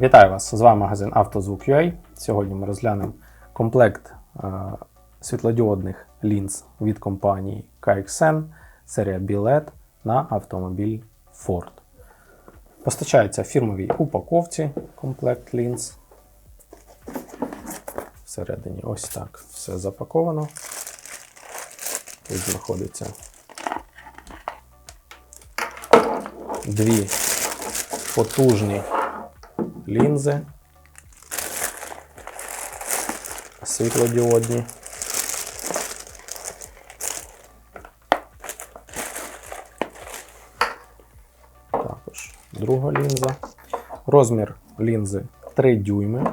Вітаю вас! З вами магазин «Автозвук.UA». Сьогодні ми розглянемо комплект е, світлодіодних лінз від компанії KXN серія BLED на автомобіль Ford. Постачається фірмовій упаковці комплект лінз. Всередині ось так все запаковано. Тут знаходиться дві потужні лінзи світлодіодні. Також друга лінза. Розмір лінзи 3 дюйми.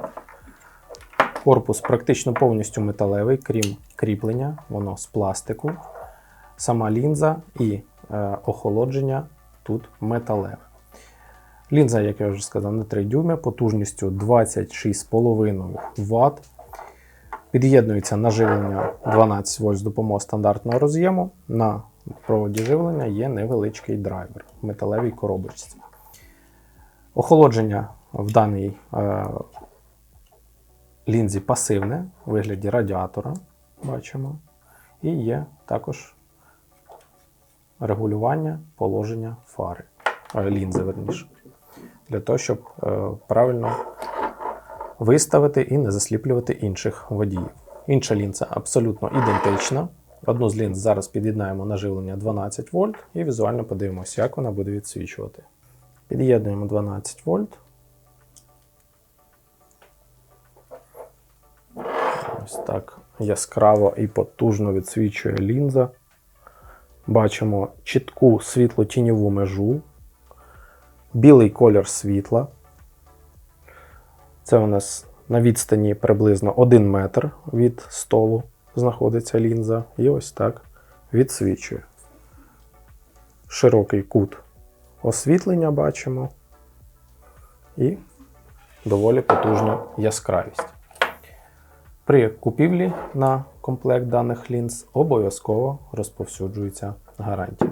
Корпус практично повністю металевий, крім кріплення, воно з пластику. Сама лінза і е, охолодження тут металеве. Лінза, як я вже сказав, на 3 дюйми, потужністю 26,5 Вт. Під'єднується на живлення 12 вольт з допомогою стандартного роз'єму. На проводі живлення є невеличкий драйвер в металевій коробочці. Охолодження в даній е, лінзі пасивне у вигляді радіатора. Бачимо. І є також регулювання положення фари, е, лінзи, верніше для того, щоб е, правильно виставити і не засліплювати інших водіїв. Інша лінза абсолютно ідентична. Одну з лінз зараз під'єднаємо на живлення 12 вольт і візуально подивимося, як вона буде відсвічувати. Під'єднуємо 12 вольт. Ось так яскраво і потужно відсвічує лінза. Бачимо чітку світло-тіньову межу білий колір світла. Це у нас на відстані приблизно 1 метр від столу знаходиться лінза. І ось так відсвічує. Широкий кут освітлення бачимо. І доволі потужну яскравість. При купівлі на комплект даних лінз обов'язково розповсюджується гарантія.